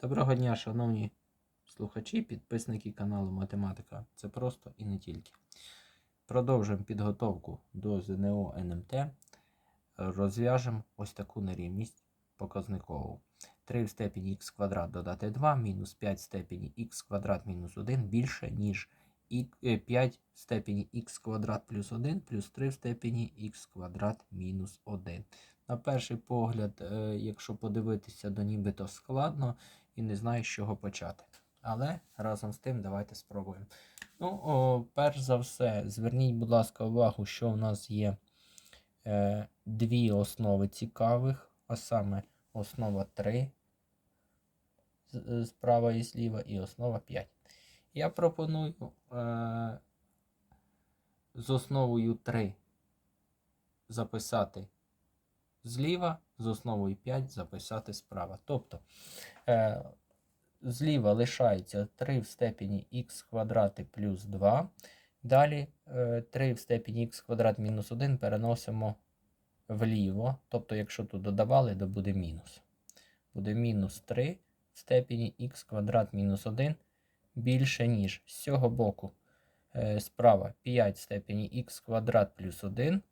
Доброго дня, шановні слухачі, підписники каналу Математика. Це просто і не тільки. Продовжуємо підготовку до ЗНО НМТ. Розв'яжемо ось таку нерівність показникову. 3 в степені х квадрат додати 2, мінус 5 в степені х квадрат мінус 1 більше, ніж е, 5 в степені х квадрат плюс 1 плюс 3 в степені х квадрат мінус 1. На перший погляд, е, якщо подивитися, то нібито складно і не знаю, з чого почати. Але разом з тим давайте спробуємо. Ну, о, перш за все, зверніть, будь ласка, увагу, що у нас є е, дві основи цікавих, а саме основа 3 справа і зліва, і основа 5. Я пропоную е, з основою 3 записати зліва, з основою 5 записати справа. Тобто е, зліва лишається 3 в степені х квадрати плюс 2. Далі е, 3 в степені х квадрат мінус 1 переносимо вліво. Тобто, якщо тут додавали, то буде мінус. Буде мінус 3 в степені х квадрат мінус 1 більше, ніж з цього боку е, справа 5 в степені х квадрат плюс 1.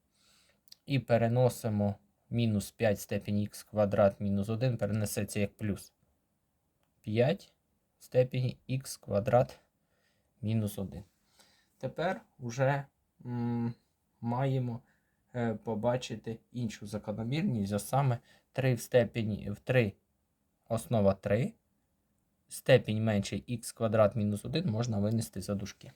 І переносимо мінус 5 в степені х квадрат мінус 1 перенесеться як плюс 5 в степені х квадрат мінус 1. Тепер вже м, маємо е, побачити іншу закономірність, а саме 3 в степені в 3 основа 3. Степінь менший х квадрат мінус 1 можна винести за дужки.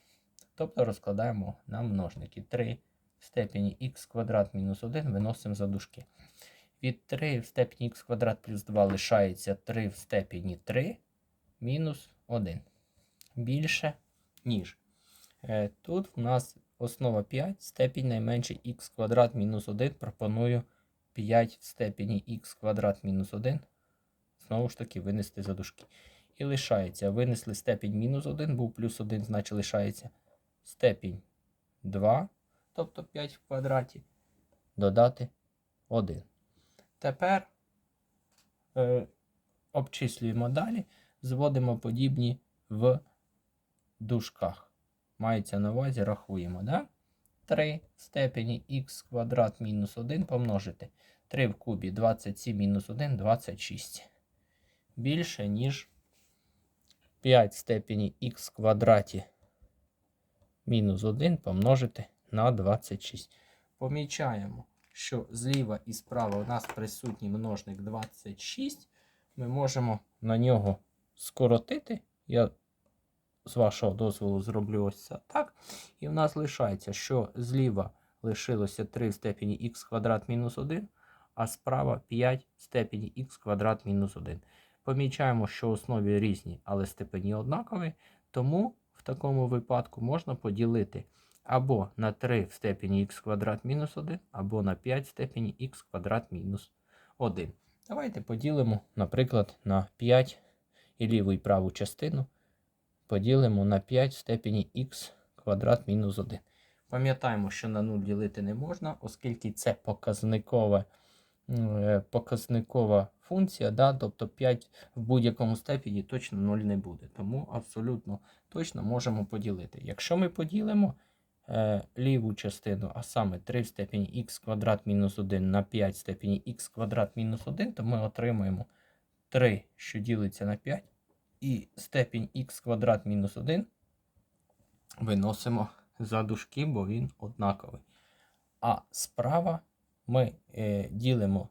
Тобто розкладаємо на множники. 3 в степені х квадрат мінус 1 виносимо за дужки. Від 3 в степені х квадрат плюс 2 лишається 3 в степені 3 мінус 1. Більше, ніж. Е, Тут у нас основа 5, степінь найменший х квадрат мінус 1. Пропоную 5 в степені х квадрат мінус 1. Знову ж таки, винести за дужки. І лишається. Винесли степінь мінус 1, був плюс 1, значить лишається степінь 2, тобто 5 в квадраті, додати 1. Тепер е, обчислюємо далі, зводимо подібні в дужках. Мається на увазі, рахуємо. Да? 3 в степені х квадрат мінус 1 помножити. 3 в кубі 27 мінус 1 26. Більше, ніж 5 в степені х квадраті мінус 1 помножити на 26. Помічаємо, що зліва і справа у нас присутній множник 26. Ми можемо на нього скоротити. Я з вашого дозволу зроблю ось так. І в нас лишається, що зліва лишилося 3 в степені х квадрат мінус 1, а справа 5 в степені х квадрат мінус 1. Помічаємо, що основі різні, але степені однакові, тому такому випадку можна поділити або на 3 в степені х квадрат мінус 1, або на 5 в степені х квадрат мінус 1. Давайте поділимо, наприклад, на 5 і ліву і праву частину поділимо на 5 в степені х квадрат мінус 1. Пам'ятаємо, що на 0 ділити не можна, оскільки це показникова, е, показникова функція, да? тобто 5 в будь-якому степені точно 0 не буде. Тому абсолютно точно можемо поділити. Якщо ми поділимо е, ліву частину, а саме 3 в степені х квадрат мінус 1 на 5 в степені х квадрат мінус 1, то ми отримаємо 3, що ділиться на 5, і степінь х квадрат мінус 1 виносимо за дужки, бо він однаковий. А справа ми е, ділимо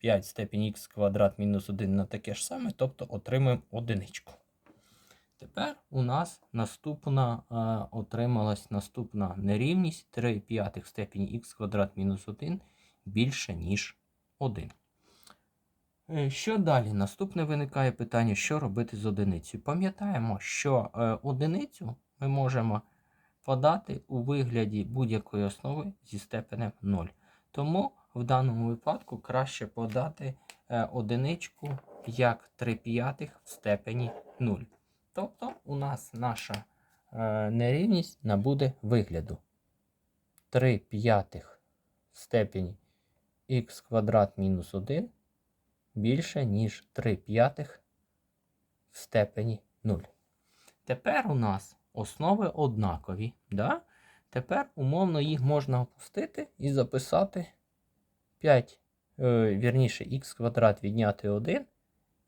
5 степінь х квадрат мінус 1 на таке ж саме, тобто отримуємо одиничку. Тепер у нас наступна е, отрималась наступна нерівність 3 п'ятих степені х квадрат мінус 1 більше, ніж 1. Е, Що далі? Наступне виникає питання, що робити з одиницею. Пам'ятаємо, що е, одиницю ми можемо подати у вигляді будь-якої основи зі степенем 0. Тому в даному випадку краще подати е, одиничку як 3 п'ятих в степені 0. Тобто у нас наша е, нерівність набуде вигляду 3 п'ятих в степені х квадрат мінус 1 більше, ніж 3 п'ятих в степені 0. Тепер у нас основи однакові. Да? Тепер умовно їх можна опустити і записати 5, е, вірніше, х квадрат відняти 1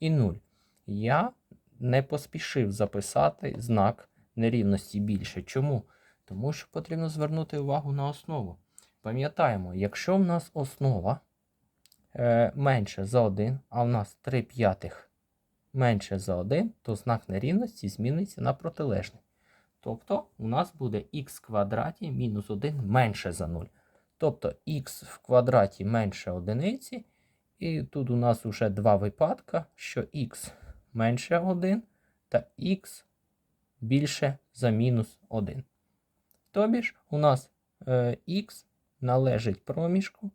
і 0. Я не поспішив записати знак нерівності більше. Чому? Тому що потрібно звернути увагу на основу. Пам'ятаємо, якщо в нас основа е, менше за 1, а в нас 3 п'ятих менше за 1, то знак нерівності зміниться на протилежний. Тобто у нас буде х квадраті мінус 1 менше за 0. Тобто х в квадраті менше одиниці. І тут у нас вже два випадка, що х менше 1 та х більше за мінус 1. Тобі ж у нас е, х належить проміжку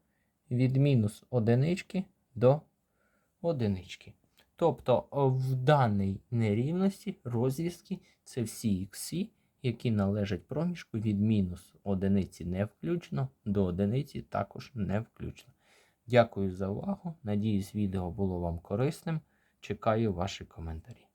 від мінус одинички до одинички. Тобто в даній нерівності розв'язки це всі ікси, які належать проміжку від мінус одиниці не включно до одиниці також не включно. Дякую за увагу. Надіюсь, відео було вам корисним. Чекаю ваші коментарі.